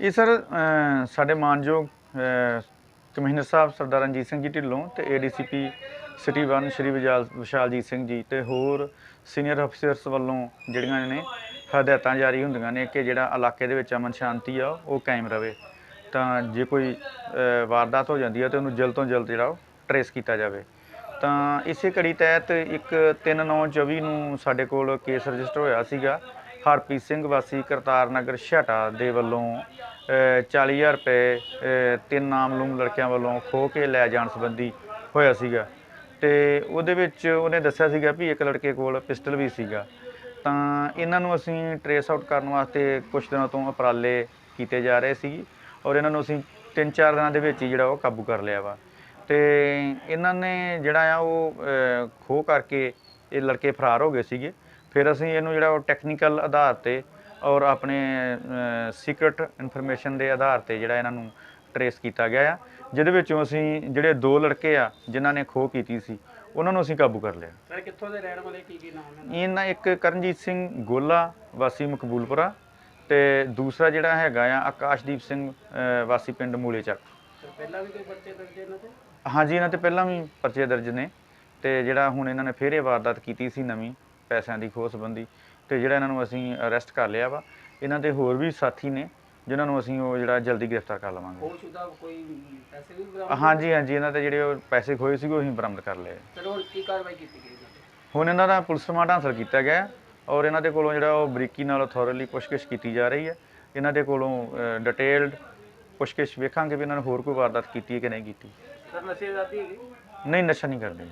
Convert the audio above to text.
ਇਹ ਸਰ ਸਾਡੇ ਮਾਨਯੋਗ ਅ, ਕਮਿਸ਼ਨਰ ਸਾਹਿਬ ਸਰਦਾਰ ਰਣਜੀਤ ਸਿੰਘ ਜੀ ਢਿੱਲੋਂ ਤੇ ਏਡੀਸੀਪੀ ਸਿਟੀ 1 ਸ਼੍ਰੀ ਵਿਜਾਲ ਵਿਸ਼ਾਲਜੀਤ ਸਿੰਘ ਜੀ ਤੇ ਹੋਰ ਸੀਨੀਅਰ ਅਫਸਰਸ ਵੱਲੋਂ ਜਿਹੜੀਆਂ ਨੇ ਹਦਾਇਤਾਂ ਜਾਰੀ ਹੁੰਦੀਆਂ ਨੇ ਕਿ ਜਿਹੜਾ ਇਲਾਕੇ ਦੇ ਵਿੱਚ ਅਮਨ ਸ਼ਾਂਤੀ ਆ ਉਹ ਕਾਇਮ ਰਵੇ। ਤਾਂ ਜੇ ਕੋਈ ਵਾਰਦਾਤ ਹੋ ਜਾਂਦੀ ਹੈ ਤੇ ਉਹਨੂੰ ਜਲਦ ਤੋਂ ਜਲਦ ਜਿਹੜਾ ਉਹ ਟਰੇਸ ਕੀਤਾ ਜਾਵੇ। ਤਾਂ ਇਸੇ ਕੜੀ ਤਹਿਤ ਇੱਕ 3924 ਨੂੰ ਸਾਡੇ ਕੋਲ ਕੇਸ ਰਜਿਸਟਰ ਹੋਇਆ ਸੀਗਾ। ਹਰਪ੍ਰੀਤ ਸਿੰਘ ਵਾਸੀ ਕਰਤਾਰ ਨਗਰ ਛਾਟਾ ਦੇ ਵੱਲੋਂ ਅ, 40000 ਰੁਪਏ ਤਿੰਨ ਨਾਮਲੂਮ ਲੜਕਿਆਂ ਵੱਲੋਂ ਖੋ ਕੇ ਲੈ ਜਾਣ ਸੰਬੰਧੀ ਹੋਇਆ ਸੀਗਾ। ਤੇ ਉਹਦੇ ਵਿੱਚ ਉਹਨੇ ਦੱਸਿਆ ਸੀਗਾ ਵੀ ਇੱਕ ਲੜਕੇ ਕੋਲ ਪਿਸਟਲ ਵੀ ਸੀਗਾ। ਤਾਂ ਇਹਨਾਂ ਨੂੰ ਅਸੀਂ ਟਰੇਸ ਆਊਟ ਕਰਨ ਵਾਸਤੇ ਕੁਝ ਦਿਨਾਂ ਤੋਂ ਉਪਰਾਲੇ ਕੀਤੇ ਜਾ ਰਹੇ ਸੀ ਔਰ ਇਹਨਾਂ ਨੂੰ ਅਸੀਂ 3-4 ਦਿਨਾਂ ਦੇ ਵਿੱਚ ਹੀ ਜਿਹੜਾ ਉਹ ਕਾਬੂ ਕਰ ਲਿਆ ਵਾ। ਤੇ ਇਹਨਾਂ ਨੇ ਜਿਹੜਾ ਆ ਉਹ ਅ, ਖੋਹ ਕਰਕੇ ਇਹ ਲੜਕੇ ਫਰਾਰ ਹੋ ਗਏ ਸੀਗੇ। ਫਿਰ ਅਸੀਂ ਇਹਨੂੰ ਜਿਹੜਾ ਉਹ ਟੈਕਨੀਕਲ ਆਧਾਰ ਤੇ ਔਰ ਆਪਣੇ ਸੀਕ੍ਰੀਟ ਇਨਫੋਰਮੇਸ਼ਨ ਦੇ ਆਧਾਰ ਤੇ ਜਿਹੜਾ ਇਹਨਾਂ ਨੂੰ ਟਰੇਸ ਕੀਤਾ ਗਿਆ ਆ ਜਿਹਦੇ ਵਿੱਚੋਂ ਅਸੀਂ ਜਿਹੜੇ ਦੋ ਲੜਕੇ ਆ ਜਿਨ੍ਹਾਂ ਨੇ ਖੋਹ ਕੀਤੀ ਸੀ ਉਹਨਾਂ ਨੂੰ ਅਸੀਂ ਕਾਬੂ ਕਰ ਲਿਆ। ਸਰ ਕਿੱਥੋਂ ਦੇ ਰਹਿਣ ਵਾਲੇ ਕੀ ਕੀ ਨਾਮ ਹੈ ਇਹਨਾਂ ਇੱਕ ਕਰਨਜੀਤ ਸਿੰਘ ਗੋਲਾ ਵਾਸੀ ਮਕਬੂਲਪੁਰਾ ਤੇ ਦੂਸਰਾ ਜਿਹੜਾ ਹੈਗਾ ਆ ਆਕਾਸ਼ਦੀਪ ਸਿੰਘ ਵਾਸੀ ਪਿੰਡ ਮੂਲੇ ਚੱਕ ਸਰ ਪਹਿਲਾਂ ਵੀ ਕੋਈ ਬੱਚੇ ਦਰਜੇ ਇਹਨਾਂ ਤੇ? ਹਾਂਜੀ ਇਹਨਾਂ ਤੇ ਪਹਿਲਾਂ ਵੀ ਪਰਚੇ ਦਰਜ ਨੇ ਤੇ ਜਿਹੜਾ ਹੁਣ ਇਹਨਾਂ ਨੇ ਫੇਰ ਇਹ ਵਾਰਦਾਤ ਕੀਤੀ ਸੀ ਨਵੀਂ ਪੈਸਿਆਂ ਦੀ ਖੋਹ ਸੰਬੰਧੀ ਤੇ ਜਿਹੜਾ ਇਹਨਾਂ ਨੂੰ ਅਸੀਂ ਅਰੈਸਟ ਕਰ ਲਿਆ ਵਾ ਇਹਨਾਂ ਦੇ ਹੋਰ ਵੀ ਸਾਥੀ ਨੇ ਜਿਨ੍ਹਾਂ ਨੂੰ ਅਸੀਂ ਉਹ ਜਿਹੜਾ ਜਲਦੀ ਗ੍ਰਿਫਤਾਰ ਕਰ ਲਵਾਂਗੇ। ਹੋਰ ਸ਼ੁਦਾ ਕੋਈ ਪੈਸੇ ਵੀ ਬਰਾਮਦ ਹਾਂਜੀ ਹਾਂਜੀ ਇਹਨਾਂ ਦੇ ਜਿਹੜੇ ਉਹ ਪੈਸੇ ਖੋਏ ਸੀਗੇ ਉਹ ਅਸੀਂ ਬਰਾਮਦ ਕਰ ਲਏ। ਹੁਣ ਕੀ ਕਾਰਵਾਈ ਕੀਤੀ ਗਈ ਇਹਨਾਂ ਤੇ? ਹੁਣ ਇਹਨਾਂ ਦਾ ਪੁਲਿਸ ਰਿਮਾਂਡ ਹਾਸਲ ਕੀਤਾ ਗਿਆ ਹੈ ਔਰ ਇਹਨਾਂ ਦੇ ਕੋਲੋਂ ਜਿਹੜਾ ਉਹ ਬਰੀਕੀ ਨਾਲ ਥੋਰਲੀ ਪੁੱਛਗਿੱਛ ਕੀਤੀ ਜਾ ਰਹੀ ਹੈ। ਇਹਨਾਂ ਦੇ ਕੋਲੋਂ ਡਿਟੇਲਡ ਪੁੱਛਗਿੱਛ ਵੇਖਾਂਗੇ ਵੀ ਇਹਨਾਂ ਨੇ ਹੋਰ ਕੋਈ ਵਾਰਦਾਤ ਕੀਤੀ ਹੈ ਕਿ ਨਹੀਂ ਕੀਤੀ। ਸਰ ਨਸ਼ੇ ਆਜ਼ਾਦੀ ਹੈਗੀ? ਨਹੀਂ ਨਸ਼ਾ ਨਹੀਂ ਕਰਦੇ।